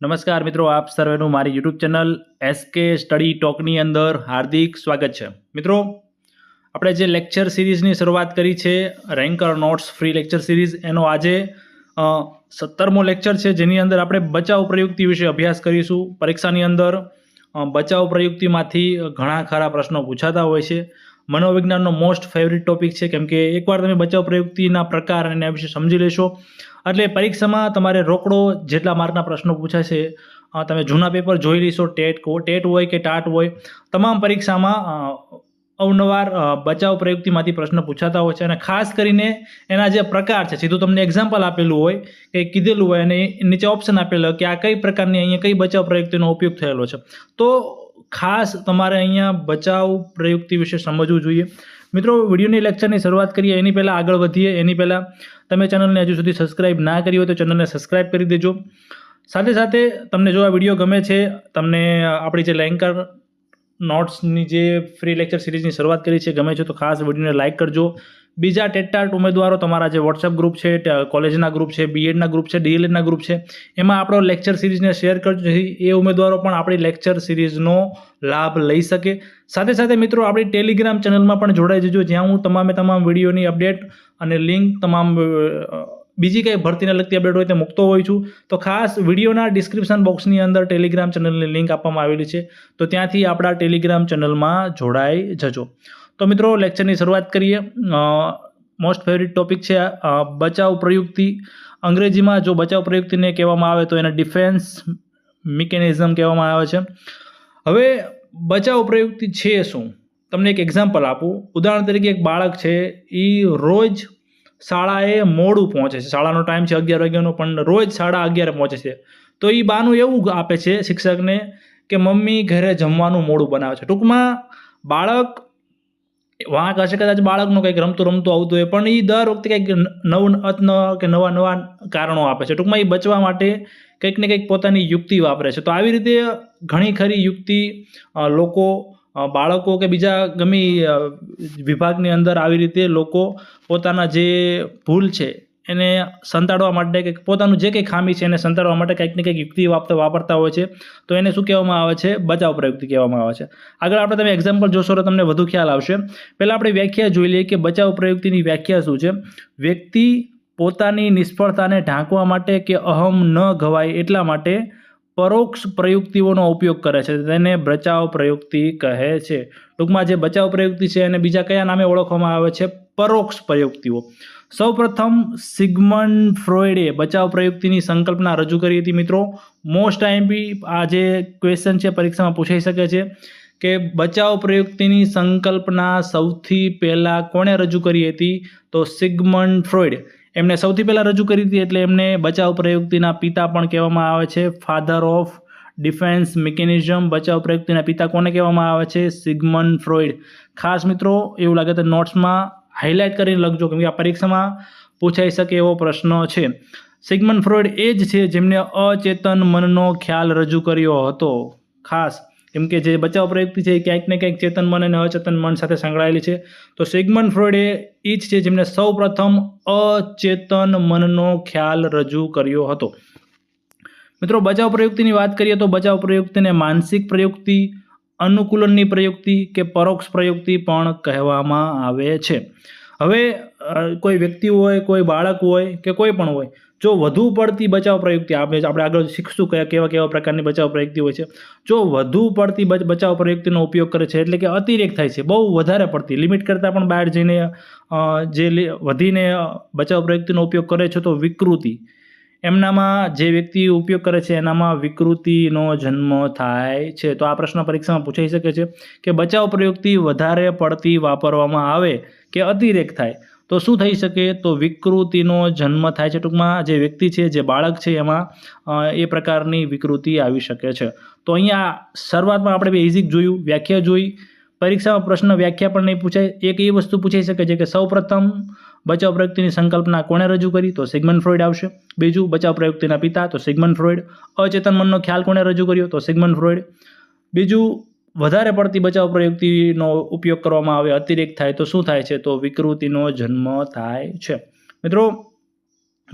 નમસ્કાર મિત્રો, આપ સર્વેનું મારી યુટ્યુબ ચેનલ એસકે સ્ટડી ટોકની અંદર હાર્દિક સ્વાગત છે. મિત્રો, આપણે જે લેક્ચર સિરીઝની શરૂઆત કરી છે ranker notes free lecture series એનો આજે સત્તરમો લેક્ચર છે, જેની અંદર આપણે બચાવ પ્રયુક્તિ વિશે અભ્યાસ કરીશું. પરીક્ષાની અંદર બચાવ પ્રયુક્તિમાંથી ઘણા ખરા પ્રશ્નો પૂછાતા હોય છે. મનોવિજ્ઞાનનો મોસ્ટ ફેવરિટ ટોપિક છે, કેમ કે એકવાર તમે બચાવ પ્રયુક્તિના પ્રકાર અને વિશે સમજી લેશો એટલે પરીક્ષામાં તમારે રોકડો જેટલા માર્કના પ્રશ્નો પૂછાશે તમે જૂના પેપર જોઈ લેશો, ટેટ ટેટ હોય કે ટાટ હોય, તમામ પરીક્ષામાં અવનવાર બચાવ પ્રયુક્તિમાંથી પ્રશ્ન પૂછાતા હોય છે અને ખાસ કરીને એના જે પ્રકાર છે, સીધું તમને એક્ઝામ્પલ આપેલું હોય કે કીધેલું હોય અને નીચે ઓપ્શન આપેલો કે આ કઈ પ્રકારની અહીંયા કઈ બચાવ પ્રયુક્તિનો ઉપયોગ થયેલો છે. તો ખાસ તમારે અહીંયા બચાવ પ્રયુક્તિ વિશે સમજવું જોઈએ. મિત્રો, વિડીયોની લેક્ચરની શરૂઆત કરીએ. એની પહેલાં આગળ વધીએ. એની પહેલાં તમે ચેનલને હજુ સુધી સબસ્ક્રાઇબ ના કરી હોય તો ચેનલને સબસ્ક્રાઇબ કરી દેજો. સાથે સાથે તમને જો આ વીડિયો ગમે છે, તમને આપણી જે લેન્કર નોટ્સની જે ફ્રી લેક્ચર સિરીઝની શરૂઆત કરી છે, ગમે છે તો ખાસ વિડીયોને લાઇક કરજો. બીજા ટેટાટ ઉમેદવારો તમારા જે વોટ્સએપ ગ્રુપ છે કોલેજના ગ્રુપ છે બીએડના ગ્રુપ છે ડીએલએડના ગ્રુપ છે, એમાં આપણો લેક્ચર સિરીઝને શેર કરજો. જેથી એ ઉમેદવારો પણ આપણી લેક્ચર સિરીઝનો લાભ લઈ શકે. સાથે સાથે મિત્રો, આપણી ટેલિગ્રામ ચેનલમાં પણ જોડાઈ જજો. જ્યાં હું તમામે તમામ વિડીયોની અપડેટ અને લિંક તમામ બીજી કંઈ ભરતીને લગતી અપડેટ હોય તે મૂકતો હોઉં છું. તો ખાસ વિડીયોના ડિસ્ક્રિપ્શન બોક્સની અંદર ટેલિગ્રામ ચેનલની લિંક આપવામાં આવેલી છે. તો ત્યાંથી આપણા ટેલિગ્રામ ચેનલમાં જોડાઈ જજો. તો મિત્રો લેક્ચરની શરૂઆત કરીએ. મોસ્ટ ફેવરિટ ટોપિક છે બચાવ પ્રયુક્તિ. અંગ્રેજીમાં જો બચાવ પ્રયુક્તિને કહેવામાં આવે તો એને ડિફેન્સ મિકેનિઝમ કહેવામાં આવે છે. હવે, બચાવ પ્રયુક્તિ છે શું? તમને એક એક્ઝામ્પલ આપું. ઉદાહરણ તરીકે એક બાળક છે એ રોજ શાળાએ મોડું પહોંચે છે. શાળાનો ટાઈમ છે અગિયાર વાગ્યાનો, પણ રોજ સાડા અગિયારે પહોંચે છે. તો એ બાનું એવું આપે છે શિક્ષકને કે મમ્મી ઘરે જમવાનું મોડું બનાવે છે. ટૂંકમાં, બાળક વાંક હશે કદાચ બાળકનું કંઈક રમતું રમતું આવતું હોય, પણ એ દર વખતે કંઈક નવું અતન કે નવા નવા કારણો આપે છે. ટૂંકમાં એ બચવા માટે કંઈક ને કંઈક પોતાની યુક્તિ વાપરે છે. તો આવી રીતે ઘણી ખરી યુક્તિ લોકો બાળકો કે બીજા ગમે વિભાગની અંદર આવી રીતે લોકો પોતાના જે ભૂલ છે એને સંતાડવા માટે કે પોતાનું જે કંઈ ખામી છે એને સંતાડવા માટે કંઈક ને કંઈક યુક્તિ વાપરતા વાપરતા હોય છે. તો એને શું કહેવામાં આવે છે? બચાવ પ્રયુક્તિ કહેવામાં આવે છે. આગળ આપણે તમે એક્ઝામ્પલ જોશો તો તમને વધુ ખ્યાલ આવશે. પહેલાં આપણે વ્યાખ્યા જોઈ લઈએ કે બચાવ પ્રયુક્તિની વ્યાખ્યા શું છે? વ્યક્તિ પોતાની નિષ્ફળતાને ઢાંકવા માટે કે અહમ ન ઘવાય એટલા માટે પરોક્ષ પ્રયુક્તિઓનો ઉપયોગ કરે છે. તેને બચાવ પ્રયુક્તિ કહે છે. ટૂંકમાં જે બચાવ પ્રયુક્તિ છે એને બીજા કયા નામે ઓળખવામાં આવે છે? પરોક્ષ પ્રયુક્તિઓ. સૌપ્રથમ સિગમન્ડ ફ્રોઇડે બચાવ પ્રયુક્તિની સંકલ્પના રજૂ કરી હતી મિત્રો. મોસ્ટ આઈએમપી આ જે ક્વેશ્ચન છે પરીક્ષામાં પૂછાઈ શકે છે કે બચાવ પ્રયુક્તિની સંકલ્પના સૌથી પહેલાં કોણે રજૂ કરી હતી? તો સિગમન્ડ ફ્રોઇડ એમણે સૌથી પહેલાં રજૂ કરી હતી એટલે એમને બચાવ પ્રયુક્તિના પિતા પણ કહેવામાં આવે છે. ફાધર ઓફ ડિફેન્સ મિકેનિઝમ બચાવ પ્રયુક્તિના પિતા કોને કહેવામાં આવે છે? સિગમન્ડ ફ્રોઇડ ખાસ મિત્રો, એવું લાગે તો નોટ્સમાં હાઇલાઇટ કરીને લખજો, કેમ કે આ પરીક્ષામાં પૂછાઈ શકે એવો પ્રશ્ન છે. સિગમન ફ્રોઇડ એ જ છે જેમને અચેતન મનનો ખ્યાલ રજૂ કર્યો હતો. ખાસ કેમ કે જે બચાવ પ્રયુક્તિ છે એ ક્યાંક ને ક્યાંક ચેતન મન અને અચેતન મન સાથે સંકળાયેલી છે. તો સિગમન ફ્રોઇડે એ જ છે જેમને સૌ અચેતન મનનો ખ્યાલ રજૂ કર્યો હતો. મિત્રો, બચાવ પ્રયુક્તિની વાત કરીએ તો બચાવ પ્રયુક્તિને માનસિક પ્રયુક્તિ અનુકૂલનની પ્રયુક્તિ કે પરોક્ષ પ્રયુક્તિ પણ કહેવામાં આવે છે. હવે કોઈ વ્યક્તિ હોય, કોઈ બાળક હોય કે કોઈ પણ હોય, જો વધુ પડતી બચાવ પ્રયુક્તિ, આપણે આપણે આગળ શીખશું કયા, કેવા કેવા પ્રકારની બચાવ પ્રયુક્તિ હોય છે, જો વધુ પડતી બચાવ પ્રયુક્તિનો ઉપયોગ કરે છે, એટલે કે અતિરેક થાય છે, બહુ વધારે પડતી, લિમિટ કરતાં પણ બહાર જઈને જે વધીને બચાવ પ્રયુક્તિનો ઉપયોગ કરે છે, તો વિકૃતિ. એમનામાં જે વ્યક્તિ ઉપયોગ કરે છે, એનામાં વિકૃતિનો જન્મ થાય છે. તો આ પ્રશ્ન પરીક્ષામાં પૂછાઈ શકે છે કે બચાવ પ્રયોગથી વધારે પડતી વાપરવામાં આવે કે અતિરેક થાય? તો શું થઈ શકે? તો વિકૃતિનો જન્મ થાય છે. ટૂંકમાં જે વ્યક્તિ છે, જે બાળક છે, એમાં એ પ્રકારની વિકૃતિ આવી શકે છે. તો અહીંયા શરૂઆતમાં આપણે બેઝિક જોયું, વ્યાખ્યા જોઈ. પરીક્ષામાં પ્રશ્ન વ્યાખ્યા પણ નહીં પૂછાય. એક એ વસ્તુ પૂછાઈ શકે છે કે સૌપ્રથમ બચાવ પ્રયુક્તિની સંકલ્પના કોણે રજૂ કરી? તો સિગમન ફ્રોઇડ આવશે. બીજું, બચાવ પ્રયુક્તિના પિતા, તો સિગમન ફ્રોઇડ. અચેતન મનનો ખ્યાલ કોણે રજૂ કર્યો? તો સિગમન ફ્રોઇડ. બીજું, વધારે પડતી બચાવ પ્રયુક્તિનો ઉપયોગ કરવામાં આવે, અતિરેક થાય, તો શું થાય છે? તો વિકૃતિનો જન્મ થાય છે. મિત્રો,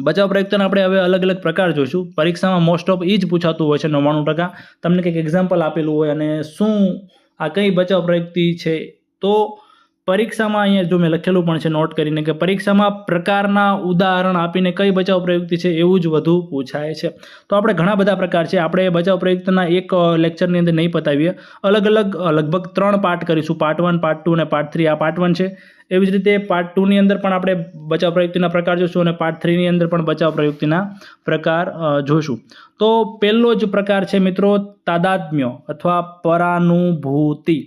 બચાવ પ્રયુક્તના આપણે હવે અલગ અલગ પ્રકાર જોઈશું. પરીક્ષામાં મોસ્ટ ઓફ એ જ પૂછાતું હોય છે, નવ્વાણું ટકા. તમને કંઈક એક્ઝામ્પલ આપેલું હોય અને શું આ કઈ બચાવ પ્રયુક્તિ છે? તો પરીક્ષામાં અહીંયા જો મેં લખેલું પણ છે નોટ કરીને કે પરીક્ષામાં પ્રકારના ઉદાહરણ આપીને કઈ બચાવ પ્રયુક્તિ છે એવું જ વધુ પૂછાય છે. તો આપણે ઘણા બધા પ્રકાર છે. આપણે બચાવ પ્રયુક્તના એક લેક્ચરની અંદર નહીં પતાવીએ. અલગ અલગ લગભગ ત્રણ પાર્ટ કરીશું. પાર્ટ વન પાર્ટ ટુ અને પાર્ટ થ્રી આ પાર્ટ વન છે. એવી જ રીતે પાર્ટ ટુની અંદર પણ આપણે બચાવ પ્રયુક્તિના પ્રકાર જોઈશું અને પાર્ટ થ્રીની અંદર પણ બચાવ પ્રયુક્તિના પ્રકાર જોશું. તો પહેલો જ પ્રકાર છે મિત્રો તાદાત્મ્ય અથવા પરાનુભૂતિ.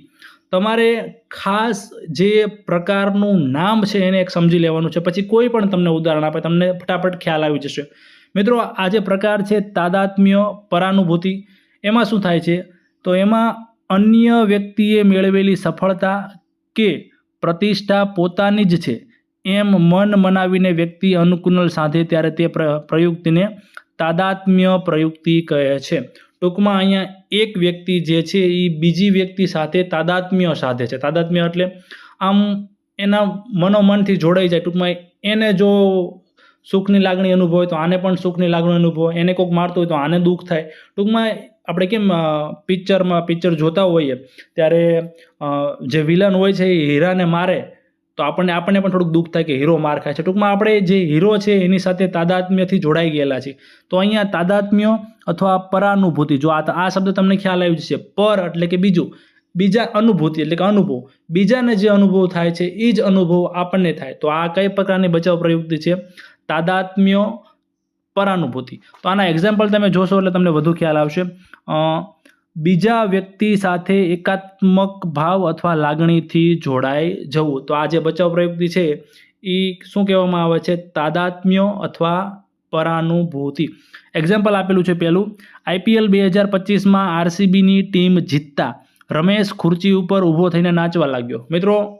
તમારે ખાસ જે પ્રકારનું નામ છે એને એક સમજી લેવાનું છે. પછી કોઈ પણ તમને ઉદાહરણ આપે, તમને ફટાફટ ખ્યાલ આવી જશે. મિત્રો, આ જે પ્રકાર છે તાદાત્મ્ય પરાનુભૂતિ, એમાં શું થાય છે? તો એમાં અન્ય વ્યક્તિએ મેળવેલી સફળતા કે પ્રતિષ્ઠા પોતાની જ છે. એમ મન મનાવીને વ્યક્તિ અનુકૂળ સાધે ત્યારે તે પ્ર- પ્રયુક્તિને તાદાત્મ્ય પ્રયુક્તિ કહે છે. ટૂંકમાં અહીંયા એક વ્યક્તિ જે છે એ બીજી વ્યક્તિ સાથે તાદાત્મ્ય સાધે છે. તાદાત્મ્ય એટલે આમ એના મનોમનથી જોડાઈ જાય. ટૂંકમાં એને જો સુખની લાગણી અનુભવે તો આને પણ સુખની લાગણી અનુભવે. એને કોઈક મારતો હોય તો આને દુઃખ થાય. ટૂંકમાં આપણે કેમ પિક્ચરમાં પિક્ચર જોતા હોઈએ, ત્યારે જે વિલન હોય છે એ હીરાને મારે તો આપણને આપણને પણ થોડુંક દુઃખ થાય કે હીરો માર ખાય છે. ટૂંકમાં આપણે જે હીરો છે, એની સાથે તાદાત્મ્યથી જોડાઈ ગયેલા છે તો અહીંયા તાદાત્મ્ય અથવા પરાનુભૂતિ, જો આ આ શબ્દ તમને ખ્યાલ આવી જશે. પર એટલે કે બીજું, બીજા અનુભૂતિ એટલે કે અનુભવ. બીજાને જે અનુભવ થાય છે એ જ અનુભવ આપણને થાય. તો આ કઈ પ્રકારની બચાવ પ્રયુક્તિ છે? તાદાત્મ્ય પરાનુભૂતિ. તો આના એક્ઝામ્પલ તમે જોશો એટલે તમને વધુ ખ્યાલ આવશે. બીજા વ્યક્તિ સાથે એકાત્મક ભાવ અથવા લાગણીથી જોડાઈ જવું. તો આ જે બચાવ પ્રયુક્તિ છે એ શું કહેવામાં આવે છે? તાદાત્મ્ય અથવા પરાનુભૂતિ. એક્ઝામ્પલ આપેલું છે પહેલું. આઈપીએલ બે હજાર પચીસમાં આરસીબીની ટીમ જીતતા. રમેશ ખુરચી ઉપર ઊભો થઈને નાચવા લાગ્યો. મિત્રો,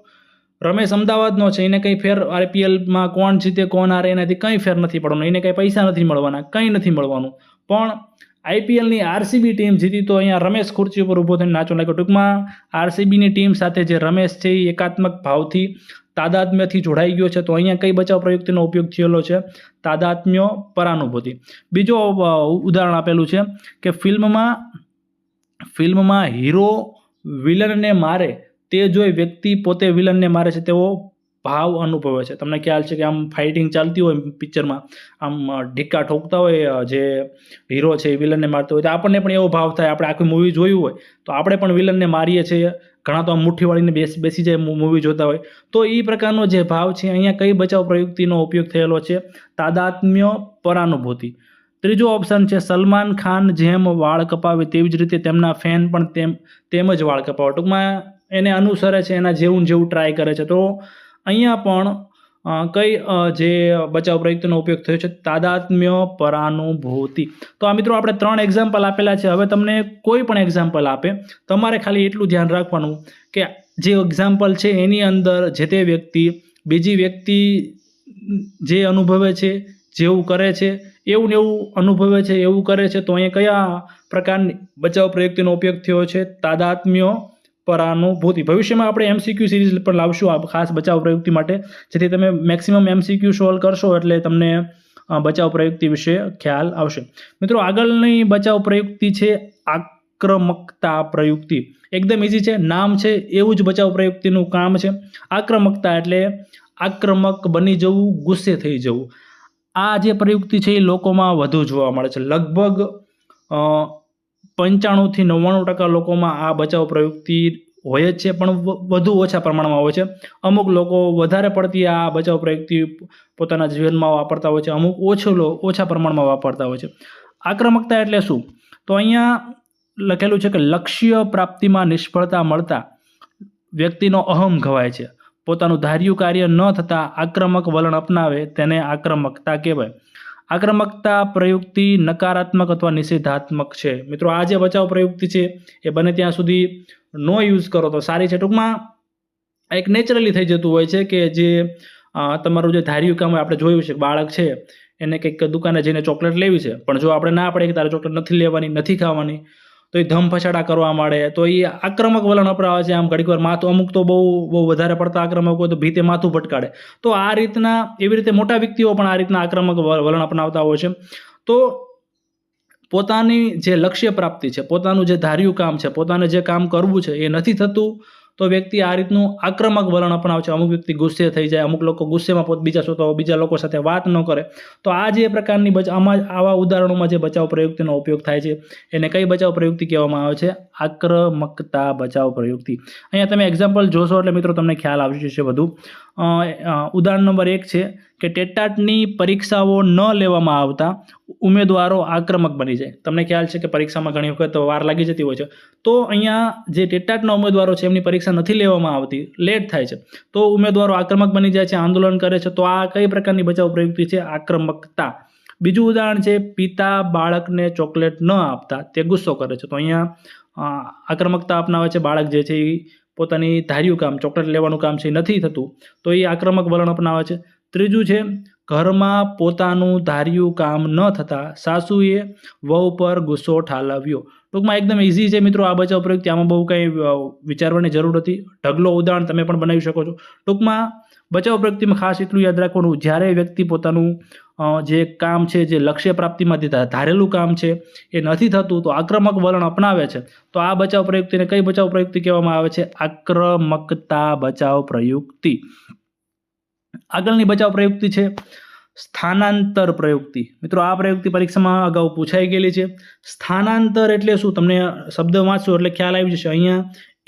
રમેશ અમદાવાદનો છે, એને કંઈ ફેર આઈપીએલમાં કોણ જીતે, કોણ હારે, એનાથી કંઈ ફેર નથી પડવાનો. એને કંઈ પૈસા નથી મળવાના, કંઈ નથી મળવાનું. પણ આઈપીએલની આરસીબી ટીમ જીતી તો અહીંયા રમેશ ખુરચી ઉપર ઊભો થઈને નાચો લાગ્યો. ટૂંકમાં આરસીબીની ટીમ સાથે જે રમેશ છે એ એકાત્મક ભાવથી તાદાત્મ્યથી જોડાઈ ગયો છે. તો અહીંયા કઈ બચાવ પ્રયુક્તિનો ઉપયોગ થયેલો છે? તાદાત્મ્ય પરાનુભૂતિ. બીજો ઉદાહરણ આપેલું છે કે ફિલ્મમાં ફિલ્મમાં હીરો વિલનને મારે તે જોઈ વ્યક્તિ પોતે વિલનને મારે છે તેવો ભાવ અનુભવે છે. તમને ખ્યાલ છે કે આમ ફાઇટિંગ ચાલતી હોય પિક્ચરમાં આમ ઢીકા ઠોકતા હોય જે હીરો છે એ વિલનને મારતો હોય, તો આપણને પણ એવો ભાવ થાય. આપણે આખી મૂવી જોયું હોય, તો આપણે પણ વિલનને મારીએ છીએ. ઘણા તો આમ મુઠ્ઠી વાળીને બેસી બેસી જાય મૂવી જોતા હોય. તો એ પ્રકારનો જે ભાવ છે, અહીંયા કઈ બચાવ પ્રયુક્તિનો ઉપયોગ થયેલો છે? તાદાત્મ્ય પરાનુભૂતિ. ત્રીજો ઓપ્શન છે, સલમાન ખાન જેમ વાળ કપાવે તેવી જ રીતે તેમના ફેન પણ તેમ તેમ જ વાળ કપાવે. ટૂંકમાં એને અનુસરે છે, એના જેવું જેવું ટ્રાય કરે છે. તો અહીંયા પણ કઈ જે બચાવ પ્રયુક્તિનો ઉપયોગ થયો છે, તાદાત્મ્ય પરાનુભૂતિ. તો આ મિત્રો આપણે ત્રણ એક્ઝામ્પલ આપેલા છે. હવે તમને કોઈ પણ એક્ઝામ્પલ આપે, તમારે ખાલી એટલું ધ્યાન રાખવાનું કે જે એક્ઝામ્પલ છે એની અંદર જે તે વ્યક્તિ બીજી વ્યક્તિ જે અનુભવે છે, જેવું કરે છે, એવું ને એવું અનુભવે છે, એવું કરે છે, તો અહીંયા કયા પ્રકારની બચાવ પ્રયુક્તિનો ઉપયોગ થયો છે? તાદાત્મ્ય પરાનુભૂતિ ભવિષ્યમાં આપણે એમસીક્યુ સિરીઝ પણ લાવશું આ ખાસ બચાવ પ્રયુક્તિ માટે. જેથી તમે મેક્સિમમ એમસીક્યુ સોલ્વ કરશો એટલે તમને બચાવ પ્રયુક્તિ વિશે ખ્યાલ આવશે. મિત્રો, આગળની બચાવ પ્રયુક્તિ છે આક્રમકતા પ્રયુક્તિ. એકદમ ઇઝી છે. નામ છે, એવું જ બચાવ પ્રયુક્તિનું કામ છે. આક્રમકતા એટલે આક્રમક બની જવું, ગુસ્સે થઈ જવું. આ જે પ્રયુક્તિ છે એ લોકોમાં વધુ જોવા મળે છે. લગભગ પંચાણુંથી નવ્વાણું ટકા લોકોમાં આ બચાવ પ્રયુક્તિ હોય જ છે, પણ વધુ ઓછા પ્રમાણમાં હોય છે. અમુક લોકો વધારે પડતી આ બચાવ પ્રયુક્તિ પોતાના જીવનમાં વાપરતા હોય છે, અમુક ઓછો લો, ઓછા પ્રમાણમાં વાપરતા હોય છે. આક્રમકતા એટલે શું? તો અહીંયા લખેલું છે કે લક્ષ્ય પ્રાપ્તિમાં નિષ્ફળતા મળતા વ્યક્તિનો અહમ ઘવાય છે. પોતાનું ધાર્યું કાર્ય ન થતાં આક્રમક વલણ અપનાવે તેને આક્રમકતા કહેવાય. આક્રમકતા પ્રયુક્તિ નકારાત્મક અથવા નિષેધાત્મક છે. મિત્રો, આ જે બચાવ પ્રયુક્તિ છે, એ બને ત્યાં સુધી નો યુઝ કરો તો સારી છે. ટૂંકમાં એક નેચરલી થઈ જતું હોય છે કે જે તમારું જે ધાર્યું કામ હોય, આપણે જોયું છે બાળક છે, એને કંઈક દુકાને જઈને ચોકલેટ લેવી છે. પણ જો આપણે ના પડે કે તારે ચોકલેટ નથી લેવાની, નથી ખાવાની તો એ ધમ ફસાડા કરવા માંડે. તો એ આક્રમક વલણ અપનાવે છે. આમ ઘડીક વાર માથું અમુક તો બહુ બહુ વધારે પડતા આક્રમક હોય તો ભીતે માથું ભટકાડે. તો આ રીતના, એવી રીતે મોટા વ્યક્તિઓ પણ આ રીતના આક્રમક વલણ અપનાવતા હોય છે. તો પોતાની જે લક્ષ્ય પ્રાપ્તિ છે, પોતાનું જે ધાર્યું કામ છે, પોતાને જે કામ કરવું છે, એ નથી થતું. તો વ્યક્તિ આ રીતનું આક્રમક વલણ અપનાવે છે. અમુક વ્યક્તિ ગુસ્સે થઈ જાય, અમુક લોકો ગુસ્સેમાં પોત બીજા શ્રોતાઓ બીજા લોકો સાથે વાત ન કરે. તો આ જે પ્રકારની આમાં આવા ઉદાહરણોમાં જે બચાવ પ્રયુક્તિનો ઉપયોગ થાય છે, એને કઈ બચાવ પ્રયુક્તિ કહેવામાં આવે છે? આક્રમકતા બચાવ પ્રયુક્તિ. અહીંયા તમે એક્ઝામ્પલ જોશો એટલે મિત્રો તમને ખ્યાલ આવી જશે વધુ. ઉદાહરણ નંબર એક છે કે ટેટાટની પરીક્ષાઓ ન લેવામાં આવતા ઉમેદવારો આક્રમક બની જાય. તમને ખ્યાલ છે કે પરીક્ષામાં ઘણી વખત વાર લાગી જતી હોય છે. તો અહીંયા જે ટેટાટના ઉમેદવારો છે, એમની પરીક્ષા નથી લેવામાં આવતી, લેટ થાય છે. તો ઉમેદવારો આક્રમક બની જાય છે, આંદોલન કરે છે, તો આ કઈ પ્રકારની બચાવ પ્રવૃત્તિ છે? આક્રમકતા. બીજું ઉદાહરણ છે, પિતા બાળકને ચોકલેટ ન આપતા, તે ગુસ્સો કરે છે. તો અહીંયા આક્રમકતા અપનાવે છે બાળક જે છે એ પોતાની ધાર્યું કામ, ચોકલેટ લેવાનું કામ છે નથી થતું, તો એ આક્રમક વલણ અપનાવે છે. ત્રીજું છે, ઘરમાં પોતાનું ધાર્યું કામ ન થતાં સાસુએ વહુ પર ગુસ્સો ઠાલવ્યો. ટૂંકમાં એકદમ ઇઝી છે મિત્રો આ બચાવ પ્રયુક્તિ આમાં બહુ કંઈ વિચારવાની જરૂર નથી. ઢગલો ઉદાહરણ તમે પણ બનાવી શકો છો. ટૂંકમાં બચાવ પ્રયુક્તિમાં ખાસ એટલું યાદ રાખવાનું, જ્યારે વ્યક્તિ પોતાનું જે કામ છે, જે લક્ષ્ય પ્રાપ્તિમાંથી ધારેલું કામ છે, એ નથી થતું, તો આક્રમક વલણ અપનાવે છે. તો આ બચાવ પ્રયુક્તિને કઈ બચાવ પ્રયુક્તિ કહેવામાં આવે છે? આક્રમકતા બચાવ પ્રયુક્તિ. આગળની બચાવ પ્રયુક્તિ છે, સ્થાનાંતર પ્રયુક્તિ. મિત્રો, આ પ્રયુક્તિ પરીક્ષામાં અગાઉ પૂછાઈ ગયેલી છે. સ્થાનાંતર એટલે શું? તમને શબ્દ વાંચશો એટલે ખ્યાલ આવી જશે. અહીંયા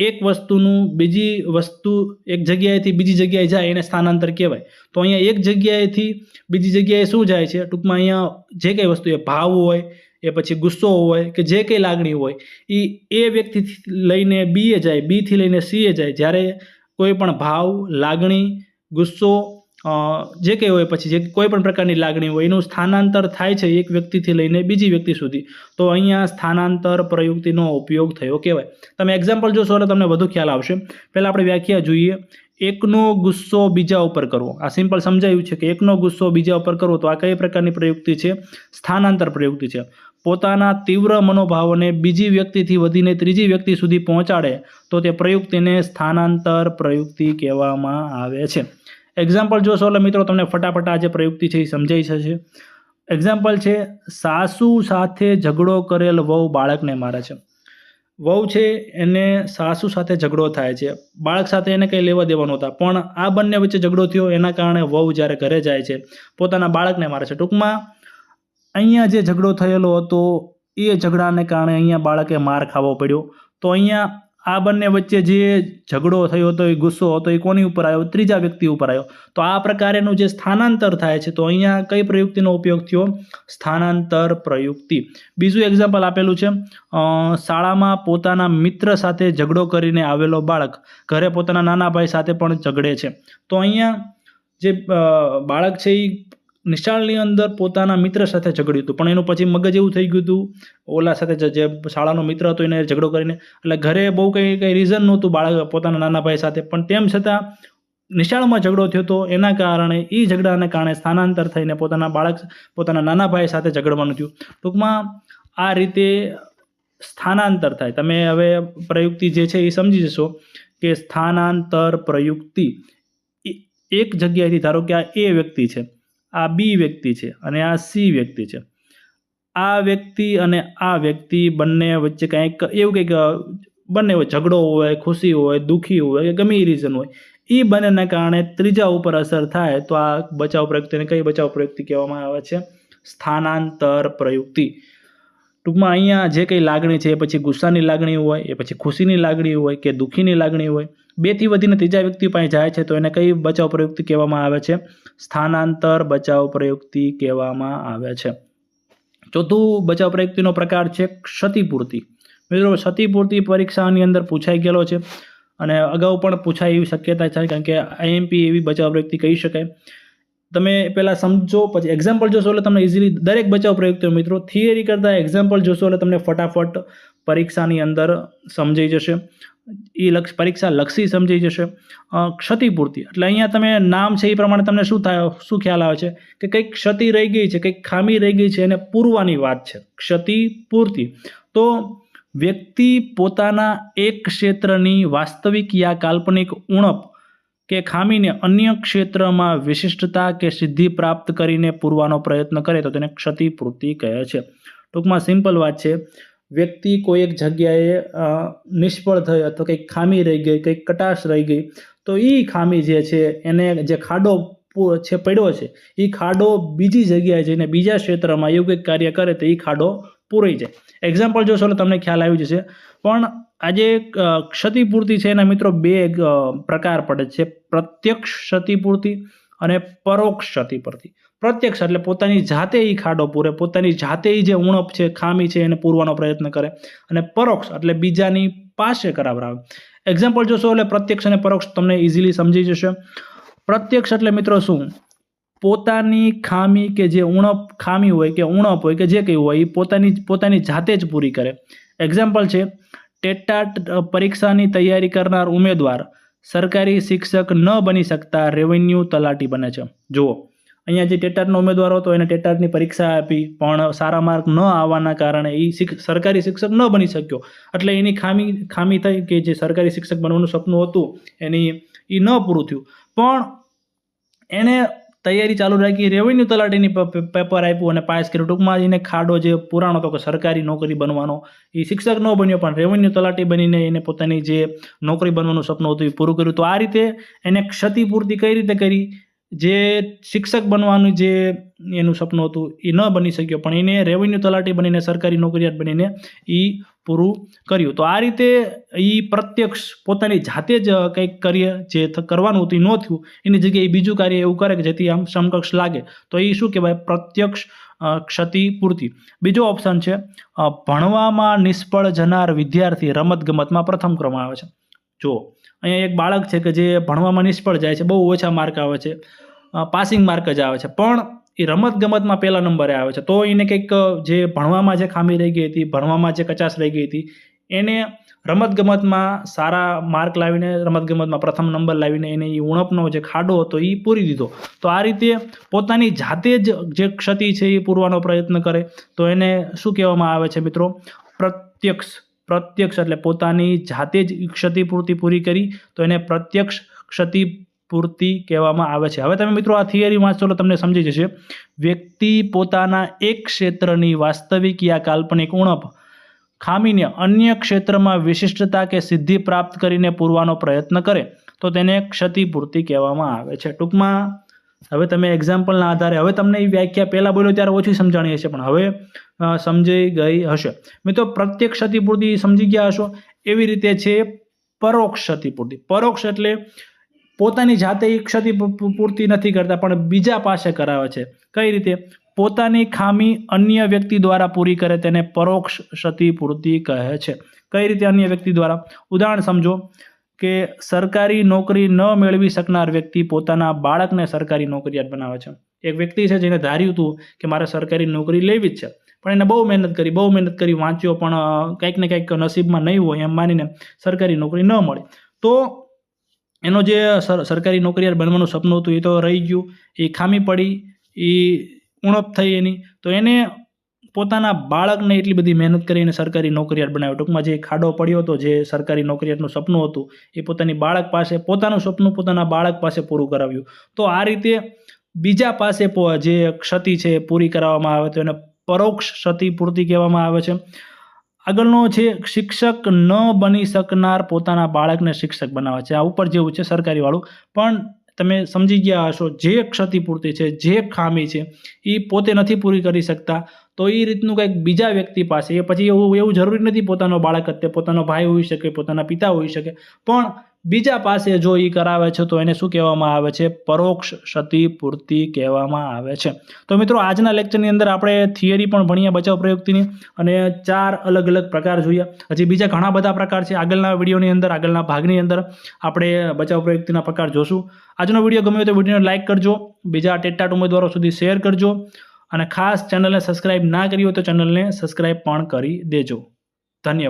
એક વસ્તુનું બીજી વસ્તુ એક જગ્યાએથી બીજી જગ્યાએ જાય એને સ્થાનાંતર કહેવાય. તો અહીંયા એક જગ્યાએથી બીજી જગ્યાએ શું જાય છે? ટૂંકમાં અહીંયા જે કંઈ વસ્તુ એ ભાવ હોય, એ પછી ગુસ્સો હોય કે જે કંઈ લાગણી હોય, એ એ વ્યક્તિથી લઈને બીએ જાય, બીથી લઈને સીએ જાય. જ્યારે કોઈ પણ ભાવ, લાગણી, ગુસ્સો જે કંઈ હોય પછી જે કોઈ પણ પ્રકારની લાગણી હોય એનું સ્થાનાંતર થાય છે એક વ્યક્તિથી લઈને બીજી વ્યક્તિ સુધી. તો અહીંયા સ્થાનાંતર પ્રયુક્તિનો ઉપયોગ થયો કહેવાય. તમે એક્ઝામ્પલ જોશો એટલે તમને વધુ ખ્યાલ આવશે. પહેલાં આપણે વ્યાખ્યા જોઈએ. એકનો ગુસ્સો બીજા ઉપર કરવો. આ સિમ્પલ સમજાયું છે કે એકનો ગુસ્સો બીજા ઉપર કરવો તો આ કઈ પ્રકારની પ્રયુક્તિ છે? સ્થાનાંતર પ્રયુક્તિ છે. પોતાના તીવ્ર મનોભાવોને બીજી વ્યક્તિથી વધીને ત્રીજી વ્યક્તિ સુધી પહોંચાડે તો તે પ્રયુક્તિને સ્થાનાંતર પ્રયુક્તિ કહેવામાં આવે છે. એક્ઝામ્પલ જોશો એટલે મિત્રો તમને ફટાફટ આ જે પ્રયુક્તિ છે એ સમજાઈ જશે. એક્ઝામ્પલ છે, સાસુ સાથે ઝઘડો કરેલ વહુ બાળકને મારે છે. વહુ છે, એને સાસુ સાથે ઝઘડો થાય છે. બાળક સાથે એને કંઈ લેવા દેવા નહોતા પણ આ બંને વચ્ચે ઝઘડો થયો, એના કારણે વહુ જ્યારે ઘરે જાય છે, પોતાના બાળકને મારે છે. ટૂંકમાં, અહીંયા જે ઝઘડો થયેલો હતો, એ ઝઘડાને કારણે અહીંયા બાળકે માર ખાવો પડ્યો. તો અહીંયા આ બંને વચ્ચે જે ઝઘડો થયો હતો, એ ગુસ્સો હતો, એ કોની ઉપર આવ્યો? ત્રીજા વ્યક્તિ ઉપર આવ્યો. તો આ પ્રકારેનું જે સ્થાનાંતર થાય છે, તો અહીંયા કઈ પ્રયુક્તિનો ઉપયોગ થયો? સ્થાનાંતર પ્રયુક્તિ. બીજું એક્ઝામ્પલ આપેલું છે શાળામાં પોતાના મિત્ર સાથે ઝઘડો કરીને આવેલો બાળક ઘરે પોતાના નાના ભાઈ સાથે પણ ઝઘડે છે. તો અહીંયા જે બાળક છે એ નિશાળની અંદર પોતાના મિત્ર સાથે ઝઘડ્યું હતું. પણ એનું પછી મગજ એવું થઈ ગયું હતું, ઓલા સાથે જે- શાળાનો મિત્ર હતો એને ઝઘડો કરીને, એટલે ઘરે બહુ કંઈ કંઈ રીઝન નહોતું બાળક પોતાના નાના ભાઈ સાથે. પણ તેમ છતાં નિશાળમાં ઝઘડો થયો હતો એના કારણે, એ ઝઘડાને કારણે સ્થાનાંતર થઈને પોતાના બાળક, પોતાના નાના ભાઈ સાથે ઝઘડવાનું થયું. ટૂંકમાં આ રીતે સ્થાનાંતર થાય. તમે હવે પ્રયુક્તિ જે છે એ સમજી જશો કે સ્થાનાંતર પ્રયુક્તિ એક જગ્યાએથી ધારો કે આ એ વ્યક્તિ છે. આ બી વ્યક્તિ છે અને આ સી વ્યક્તિ છે. આ વ્યક્તિ અને આ વ્યક્તિ બંને વચ્ચે કંઈક એવું કંઈક, બંને હોય, ઝઘડો હોય, ખુશી હોય, દુઃખી હોય કે ગમે એ રીઝન હોય, એ બંનેના કારણે ત્રીજા ઉપર અસર થાય તો આ બચાવ પ્રયુક્તિને કઈ બચાવ પ્રયુક્તિ કહેવામાં આવે છે? સ્થાનાંતર પ્રયુક્તિ. ટૂંકમાં અહીંયા જે કંઈ લાગણી છે એ પછી ગુસ્સાની લાગણી હોય, એ પછી ખુશીની લાગણી હોય કે દુઃખીની લાગણી હોય બેથી વધીને ત્રીજા વ્યક્તિ પાસે જાય છે, તો એને કઈ બચાવ પ્રયુક્તિ કહેવામાં આવે છે? સ્થાનાંતર બચાવ પ્રયુક્તિ કહેવામાં આવે છે. ચોથું બચાવ પ્રયુક્તિનો પ્રકાર છે ક્ષતિપૂર્તિ. મિત્રો, ક્ષતિપૂર્તિ પરીક્ષાની અંદર પૂછાઈ ગયેલો છે અને અગાઉ પણ પૂછાય એવી શક્યતા છે, કારણ કે આઈએમપી એવી બચાવ પ્રયુક્તિ કહી શકાય. તમે પહેલાં સમજો, પછી એક્ઝામ્પલ જોશો એટલે તમને ઇઝીલી દરેક બચાવ પ્રયુક્તિઓ મિત્રો થિયરી કરતાં એક્ઝામ્પલ જોશો એટલે તમને ફટાફટ પરીક્ષાની અંદર સમજાઈ જશે. એ લક્ષ પરીક્ષા લક્ષી સમજાઈ જશે. ક્ષતિપૂર્તિ. એટલે અહીંયા તમે નામ છે એ પ્રમાણે તમને શું થાય, શું ખ્યાલ આવે છે? કે કંઈક ક્ષતિ રહી ગઈ છે, કંઈક ખામી રહી ગઈ છે, એને પૂરવાની વાત છે. ક્ષતિપૂર્તિ. તો વ્યક્તિ પોતાના એક ક્ષેત્રની વાસ્તવિક યા કાલ્પનિક ઉણપ કે ખામીને અન્ય ક્ષેત્રમાં વિશિષ્ટતા કે સિદ્ધિ પ્રાપ્ત કરીને પૂરવાનો પ્રયત્ન કરે તો તેને ક્ષતિપૂર્તિ કહે છે. ટૂંકમાં સિમ્પલ વાત છે. વ્યક્તિ કોઈ એક જગ્યાએ નિષ્ફળ થઈ અથવા કંઈક ખામી રહી ગઈ, કંઈક કટાશ રહી ગઈ, તો એ ખામી જે છે, એને જે ખાડો છે, પડ્યો છે એ ખાડો બીજી જગ્યાએ જઈને બીજા ક્ષેત્રમાં એવું કંઈક કાર્ય કરે તો એ ખાડો પૂરાઈ જાય. એક્ઝામ્પલ જોશો એટલે તમને ખ્યાલ આવી જશે. પણ આજે ક્ષતિપૂર્તિ છે એના મિત્રો બે પ્રકાર પડે છે. પ્રત્યક્ષ ક્ષતિપૂર્તિ અને પરોક્ષ ક્ષતિપૂર્તિ. પ્રત્યક્ષ એટલે પોતાની જાતે એ ખાડો પૂરે, પોતાની જાતે એ જે ઉણપ છે, ખામી છે, એને પૂરવાનો પ્રયત્ન કરે અને પરોક્ષ એટલે બીજાની પાસે કરાવરાવે. એક્ઝામ્પલ જોશો એટલે પ્રત્યક્ષ અને પરોક્ષ તમને ઇઝીલી સમજી જશે. પ્રત્યક્ષ એટલે મિત્રો શું? પોતાની ખામી કે જે ઉણપ, ખામી હોય કે ઉણપ હોય કે જે કંઈ હોય એ પોતાની પોતાની જાતે જ પૂરી કરે. એક્ઝામ્પલ છે, ટેટાટ પરીક્ષાની તૈયારી કરનાર ઉમેદવાર સરકારી શિક્ષક ન બની શકતા રેવન્યુ તલાટી બને છે. જુઓ. અહીંયા જે ટેટાટનો ઉમેદવાર હતો, એને ટેટાટની પરીક્ષા આપી, પણ સારા માર્ક ન આવવાના કારણે એ સરકારી શિક્ષક ન બની શક્યો. એટલે એની ખામી ખામી થઈ કે જે સરકારી શિક્ષક બનવાનું સપનું હતું, એની એ ન પૂરું થયું. પણ એણે તૈયારી ચાલુ રાખી રેવન્યુ તલાટીની પેપર આપ્યું અને પાસ કર્યું. ટૂંકમાં એને ખાડો જે પુરાણો હતો કે સરકારી નોકરી બનવાનો એ શિક્ષક ન બન્યો, પણ રેવન્યુ તલાટી બનીને એને પોતાની જે નોકરી બનવાનું સપનું હતું એ પૂરું કર્યું. તો આ રીતે એને ક્ષતિપૂર્તિ કઈ રીતે કરી? જે શિક્ષક બનવાનું જે એનું સપનું હતું એ ન બની શક્યો, પણ એને રેવન્યુ તલાટી બનીને, સરકારી નોકરિયાત બનીને એ પૂરું કર્યું. તો આ રીતે એ પ્રત્યક્ષ પોતાની જાતે જ કંઈક કાર્ય જે કરવાનું હતું એ ન થયું, એની જગ્યાએ બીજું કાર્ય એવું કરે કે જેથી આમ સમકક્ષ લાગે. તો એ શું કહેવાય? પ્રત્યક્ષ ક્ષતિપૂર્તિ. બીજો ઓપ્શન છે ભણવામાં નિષ્ફળ જનાર વિદ્યાર્થી રમતગમતમાં પ્રથમ ક્રમ આવે છે. જુઓ અહીંયા એક બાળક છે કે જે ભણવામાં નિષ્ફળ જાય છે, બહુ ઓછા માર્ક આવે છે પાસિંગ માર્ક જ આવે છે. પણ એ રમત ગમતમાં પહેલા નંબરે આવે છે. તો એને કંઈક જે ભણવામાં જે ખામી રહી ગઈ હતી, ભણવામાં જે કચાશ રહી ગઈ હતી, એને રમતગમતમાં સારા માર્ક લાવીને, રમતગમતમાં પ્રથમ નંબર લાવીને એને એ ઉણપનો જે ખાડો હતો એ પૂરી દીધો. તો આ રીતે પોતાની જાતે જ જે ક્ષતિ છે એ પૂરવાનો પ્રયત્ન કરે. તો એને શું કહેવામાં આવે છે મિત્રો? પ્રત્યક્ષ પ્રત્યક્ષ એટલે પોતાની જાતે જ ક્ષતિપૂર્તિ પૂરી કરી, તો એને પ્રત્યક્ષ ક્ષતિપૂર્તિ કહેવામાં આવે છે. હવે તમે મિત્રો આ થિયરી વાંચશો તો તમને સમજી જશે. વ્યક્તિ પોતાના એક ક્ષેત્રની વાસ્તવિક યા કાલ્પનિક ઉણપ ખામીને અન્ય ક્ષેત્રમાં વિશિષ્ટતા કે સિદ્ધિ પ્રાપ્ત કરીને પૂરવાનો પ્રયત્ન કરે, તો તેને ક્ષતિપૂર્તિ કહેવામાં આવે છે. ટૂંકમાં હવે તમે એક્ઝામ્પલના આધારે, હવે તમને એ વ્યાખ્યા પહેલાં બોલ્યો ત્યારે ઓછી સમજાણી હશે, પણ હવે સમજાઈ ગઈ હશે. મિત્રો, પ્રત્યક્ષ ક્ષતિપૂર્તિ સમજી ગયા હશો. એવી રીતે છે પરોક્ષ ક્ષતિપૂર્તિ પરોક્ષ એટલે પોતાની જાતે એ ક્ષતિ પૂર્તિ નથી કરતા, પણ બીજા પાસે કરાવે છે. કઈ રીતે? પોતાની ખામી અન્ય વ્યક્તિ દ્વારા પૂરી કરે, તેને પરોક્ષ ક્ષતિપૂર્તિ કહે છે. કઈ રીતે અન્ય વ્યક્તિ દ્વારા? ઉદાહરણ સમજો. કે સરકારી નોકરી ન મેળવી શકનાર વ્યક્તિ પોતાના બાળકને સરકારી નોકરિયાત બનાવે છે. એક વ્યક્તિ છે જેને ધાર્યું હતું કે મારે સરકારી નોકરી લેવી જ છે. પણ એને બહુ મહેનત કરી, બહુ મહેનત કરી, વાંચ્યો પણ કંઈક ને કંઈક નસીબમાં નહીં હોય એમ માનીને સરકારી નોકરી ન મળી. તો એનો જે સર, સરકારી નોકરિયાત બનવાનું સપનું હતું એ તો રહી ગયું, એ ખામી પડી એ ઉણપ થઈ એની. તો એને પોતાના બાળકને એટલી બધી મહેનત કરીને સરકારી નોકરિયાત બનાવ્યો. ટૂંકમાં જે ખાડો પડ્યો હતો, જે સરકારી નોકરિયાતનું સપનું હતું, એ પોતાની બાળક પાસે, પોતાનું સપનું પોતાના બાળક પાસે પૂરું કરાવ્યું. તો આ રીતે બીજા પાસે જે ક્ષતિ છે, પૂરી કરાવવામાં આવે તો એને પરોક્ષ ક્ષતિપૂર્તિ કહેવામાં આવે છે. આગળનો છે, શિક્ષક ન બની શકનાર પોતાના બાળકને શિક્ષક બનાવે છે. આ ઉપર જેવું છે સરકારીવાળું. પણ તમે સમજી ગયા હશો, જે ક્ષતિપૂર્તિ છે, જે ખામી છે, એ પોતે નથી પૂરી કરી શકતા. તો એ રીતનું કંઈક બીજા વ્યક્તિ પાસે, એ પછી એવું એવું જરૂરી નથી પોતાનો બાળક જ પોતાનો ભાઈ હોઈ શકે, પોતાના પિતા હોઈ શકે. પણ બીજા પાસે જો એ કરાવે છે, તો એને શું કહેવામાં આવે છે? પરોક્ષ ક્ષતિપૂર્તિ કહેવામાં આવે છે. તો મિત્રો, આજના લેક્ચરની અંદર આપણે થિયરી પણ ભણ્યા, બચાવ પ્રયુક્તિની, અને ચાર અલગ અલગ પ્રકાર જોયા. હજી બીજા ઘણા બધા પ્રકાર છે. આગળના વિડીયોની અંદર, આગળના ભાગની અંદર આપણે બચાવ પ્રયુક્તિના પ્રકાર જોશું. આજનો વીડિયો ગમ્યો તો વિડીયોને લાઇક કરજો. બીજા ટેટાટ ઉમેદવારો સુધી શેર કરજો. અને ખાસ ચેનલને સબસ્ક્રાઇબ ના કરી હોય તો ચેનલને સબસ્ક્રાઇબ પણ કરી દેજો. ધન્યવાદ.